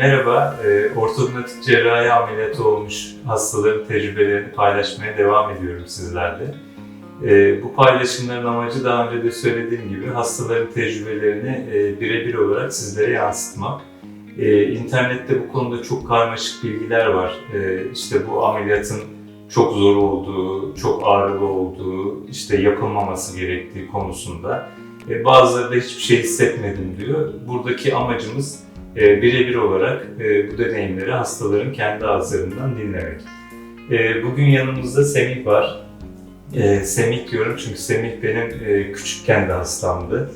Merhaba, e, ortodontik cerrahi ameliyatı olmuş hastaların tecrübelerini paylaşmaya devam ediyorum sizlerle. E, bu paylaşımların amacı daha önce de söylediğim gibi hastaların tecrübelerini e, birebir olarak sizlere yansıtmak. İnternette bu konuda çok karmaşık bilgiler var. İşte bu ameliyatın çok zor olduğu, çok ağrılı olduğu, işte yapılmaması gerektiği konusunda. Bazıları da hiçbir şey hissetmedim diyor. Buradaki amacımız e, birebir olarak e, bu deneyimleri hastaların kendi ağızlarından dinlemek. E, bugün yanımızda Semih var. E, Semih diyorum çünkü Semih benim e, küçükken de hastamdı.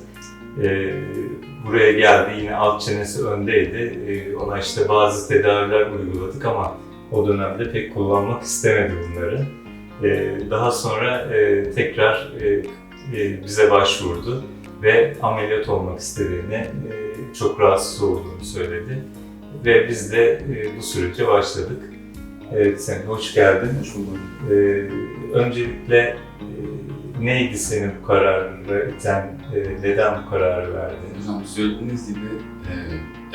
Buraya geldi yine alt çenesi öndeydi. Ona işte bazı tedaviler uyguladık ama o dönemde pek kullanmak istemedi bunları. Daha sonra tekrar bize başvurdu ve ameliyat olmak istediğini, çok rahatsız olduğunu söyledi. Ve biz de e, bu sürece başladık. Evet, sen hoş geldin. Hoş bulduk. E, öncelikle e, neydi seni bu kararı iten, e, neden bu kararı verdin? Hocam söylediğiniz gibi e,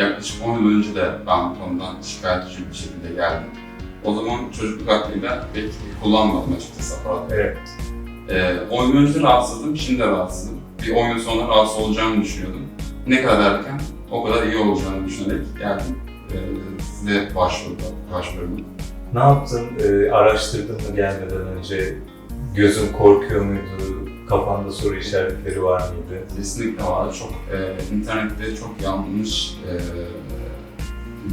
yaklaşık 10 yıl önce de ben bu konudan şikayetçi bir şekilde geldim. O zaman çocukluk aklıyla pek kullanmadım açıkçası aparat. Evet, E, 10 yıl önce rahatsızdım, şimdi de rahatsızım. Bir 10 yıl sonra rahatsız olacağımı düşünüyordum. Ne kadar erken, o kadar iyi olacağını düşünerek geldim. E, size başvurdum, başvurdum. ne yaptın? E, araştırdın mı gelmeden önce? Gözün korkuyor muydu? Kafanda soru işaretleri var mıydı? Kesinlikle var. Çok e, internette çok yanlış e,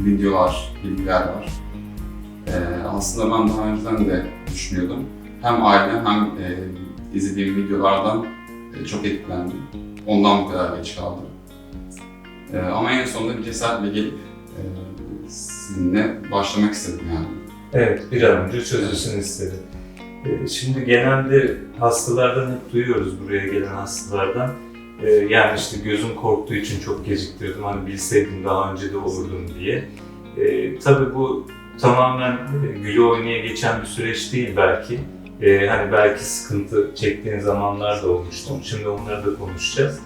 videolar, bilgiler var. E, aslında ben daha önceden de düşünüyordum. Hem aile hem e, izlediğim videolardan e, çok etkilendim. Ondan bu kadar geç kaldım. E, ama en sonunda bir cesaretle gelip e, sizinle başlamak istedim yani. Evet, bir an önce çözülsün istedim. Ee, Şimdi genelde hastalardan hep duyuyoruz buraya gelen hastalardan. Ee, Yani işte gözüm korktuğu için çok geciktirdim, hani bilseydim daha önce de olurdum diye. Ee, tabii bu tamamen e, güle oynaya geçen bir süreç değil belki. Ee, hani belki sıkıntı çektiğin zamanlar da olmuştu. Şimdi onları da konuşacağız.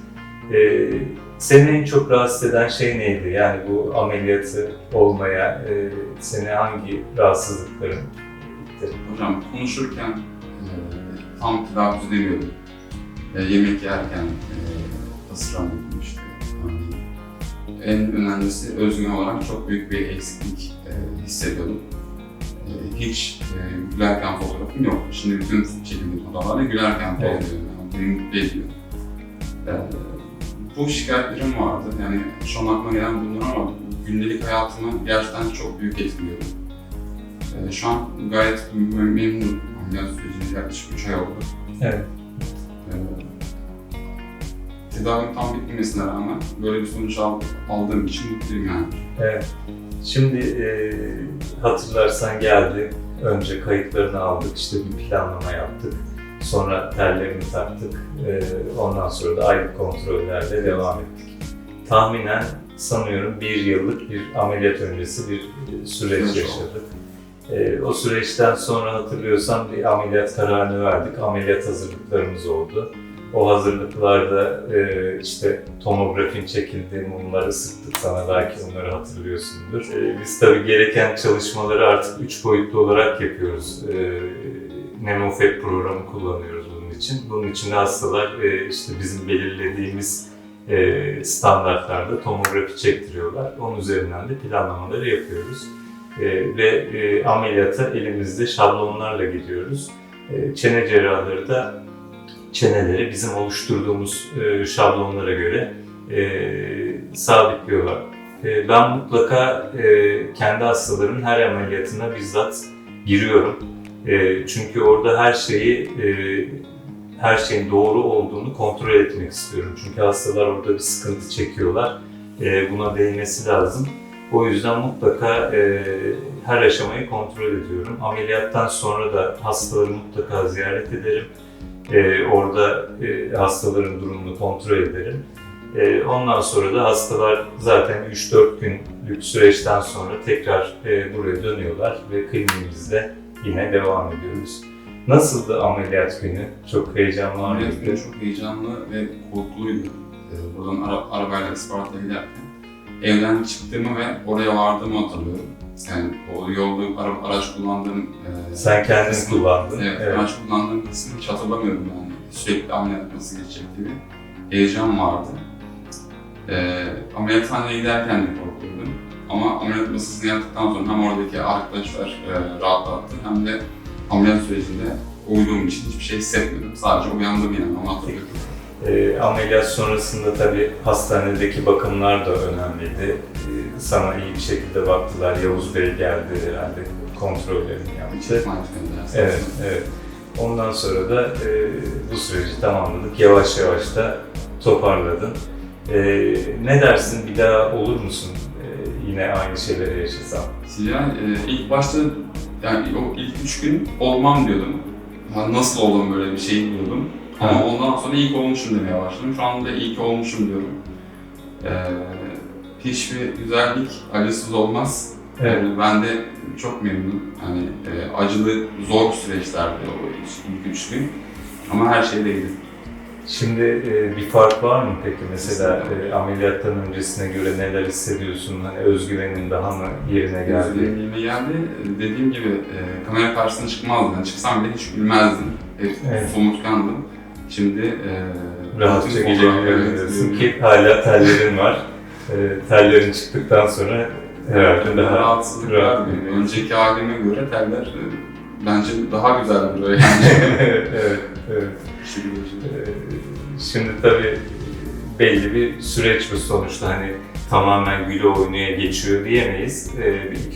Ee, seni en çok rahatsız eden şey neydi? Yani bu ameliyatı olmaya e, seni hangi rahatsızlıkların itti? Hocam konuşurken e, tam telaffuz edemiyordum. E, yemek yerken e, ısıramıyordum işte. Yani en önemlisi özgün olarak çok büyük bir eksiklik e, hissediyordum. E, hiç e, gülerken fotoğrafım yok. Şimdi bütün çekildiğim fotoğraflarda gülerken Evet. evet. yani beni mutlu ediyor. E, bu şikayetlerim vardı. Yani şu an aklıma gelen bunlar ama gündelik hayatımı gerçekten çok büyük etkiliyordu. Ee, Şu an gayet mem- memnunum. Ameliyat sürecinde yaklaşık 3 ay oldu. Evet. Ee, Tedavim tam bitmemesine rağmen böyle bir sonuç al- aldığım için mutluyum yani. Evet. Şimdi e, hatırlarsan geldi. Önce kayıtlarını aldık, işte bir planlama yaptık. Sonra tellerini taktık. E, ondan sonra da aylık kontrollerle devam ettik. Tahminen sanıyorum bir yıllık bir ameliyat öncesi bir süreç Süreç yaşadık. E, o süreçten sonra hatırlıyorsan bir ameliyat kararını verdik. Ameliyat hazırlıklarımız oldu. O hazırlıklarda e, işte tomografin çekildi, mumları sıktık sana belki onları hatırlıyorsundur. E, biz tabii gereken çalışmaları artık üç boyutlu olarak yapıyoruz. E, NemoFab programı kullanıyoruz bunun için. Bunun için de hastalar e, işte bizim belirlediğimiz e, standartlarda tomografi çektiriyorlar. Onun üzerinden de planlamaları yapıyoruz. E, ve e, ameliyata elimizde şablonlarla gidiyoruz. E, çene cerrahları da çeneleri bizim oluşturduğumuz e, şablonlara göre e, sabitliyorlar. E, ben mutlaka e, kendi hastalarımın her ameliyatına bizzat giriyorum. E, çünkü orada her şeyi e, her şeyin doğru olduğunu kontrol etmek istiyorum. Çünkü hastalar orada bir sıkıntı çekiyorlar. E, buna değmesi lazım. O yüzden mutlaka e, her aşamayı kontrol ediyorum. Ameliyattan sonra da hastaları mutlaka ziyaret ederim. Ee, orada e, hastaların durumunu kontrol ederim. Ee, ondan sonra da hastalar zaten 3-4 günlük süreçten sonra tekrar buraya dönüyorlar ve kliniğimizde yine devam ediyoruz. Nasıldı ameliyat günü? Çok heyecanlı Ameliyat günü çok heyecanlı ve korkuluydu. Ee, buradan ara, arabayla Isparta'ya giderken evden çıktığımı ve oraya vardığımı hatırlıyorum. Yani o yolda ara, araç kullandığım e, Sen kendin kısmı- kullandın. Evet, Evet. araç kullandığım kısmı hiç hatırlamıyorum yani. Sürekli ameliyat nasıl geçecek gibi heyecan vardı. Ee, ameliyathaneye giderken de korkuyordum. Ama ameliyat masasını yaptıktan sonra hem oradaki arkadaşlar e, rahatlattı hem de ameliyat sürecinde uyuduğum için hiçbir şey hissetmedim. Sadece uyandım yani onu hatırlıyorum. E, ameliyat sonrasında tabii hastanedeki bakımlar da önemliydi. E, sana iyi bir şekilde baktılar. Yavuz Bey geldi herhalde kontrollerini yaptı. Evet, evet. Ondan sonra da e, bu süreci tamamladık. Yavaş yavaş da toparladın. E, ne dersin? Bir daha olur musun? Yine aynı şeyleri yaşasam. Yani e, ilk başta yani o ilk üç gün olmam diyordum. Ha, nasıl oldum böyle bir şey diyordum. Ama Ha. ondan sonra ki olmuşum demeye başladım. Şu anda ki olmuşum diyorum. Ee, hiçbir güzellik acısız olmaz. Evet. Yani ben de çok memnunum. Hani e, acılı, zor süreçlerdi o ilk üç gün. Ama her şey değdi. Şimdi e, bir fark var mı peki? Mesela e, ameliyattan öncesine göre neler hissediyorsun? Hani özgüvenin daha mı yerine geldi? Gözlerime geldi. Dediğim gibi e, kamera karşısına çıkmazdım. Yani çıksam bile hiç gülmezdim. Hep Evet. somurtkandım. Şimdi e, Rahatça gelebiliyorsun ki hala tellerin var. E, tellerin çıktıktan sonra herhalde daha rahatsızlıklar rahat. Önceki halime göre teller e, bence daha güzel böyle yani. evet, evet. Şimdi Ee, Şimdi tabii belli bir süreç bu sonuçta hani tamamen güle oynaya geçiyor diyemeyiz.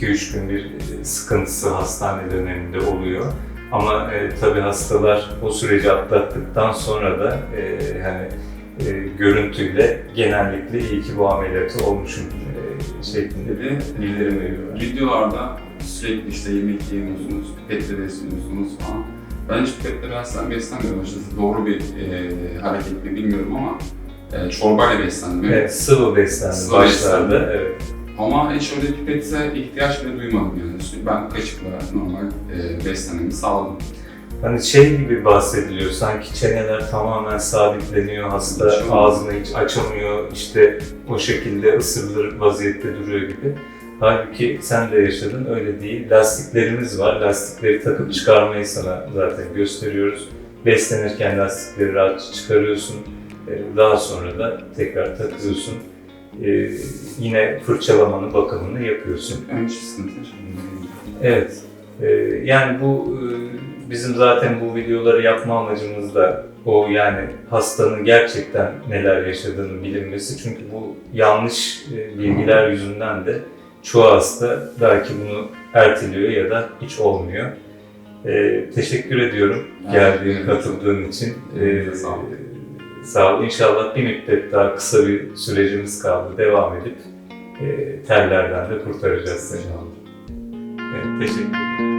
2-3 gün bir sıkıntısı hastane döneminde oluyor. Ama e, tabii hastalar o süreci atlattıktan sonra da e, hani e, görüntüyle genellikle iyi ki bu ameliyatı olmuşum e, şeklinde bir bildirim veriyorlar. videolarda sürekli işte yemek yemiyorsunuz, pipetle besleniyorsunuz falan. Ben hiç pipetle beslen, beslenmiyorum açıkçası. Doğru bir e, hareket mi bilmiyorum ama e, çorbayla beslendim. Evet, sıvı beslendi Sıvı başlarda. beslendi. Evet. Ama hiç öyle pipetse ihtiyaç bile duymadım yani. Ben kaşıkla normal e, beslenmemi sağladım. Hani şey gibi bahsediliyor, sanki çeneler tamamen sabitleniyor, hasta Açamıyor. ağzını hiç açamıyor, işte o şekilde ısırılır vaziyette duruyor gibi. Halbuki sen de yaşadın, öyle değil. Lastiklerimiz var, lastikleri takıp çıkarmayı sana zaten gösteriyoruz. Beslenirken lastikleri rahatça çıkarıyorsun, Ee, daha sonra da tekrar takıyorsun. Ee, Yine fırçalamanı, bakımını yapıyorsun. Hiç sıkıntı. Evet. Ee, yani bu e, bizim zaten bu videoları yapma amacımız da o yani hastanın gerçekten neler yaşadığını bilinmesi. Çünkü bu yanlış e, bilgiler yüzünden de çoğu hasta belki bunu erteliyor ya da hiç olmuyor. Ee, teşekkür ediyorum Ben geldiğin, katıldığın için. Ee, sağlık. Sağ ol. İnşallah bir müddet daha kısa bir sürecimiz kaldı. Devam edip e, tellerden de kurtaracağız seni. Evet, teşekkür ederim.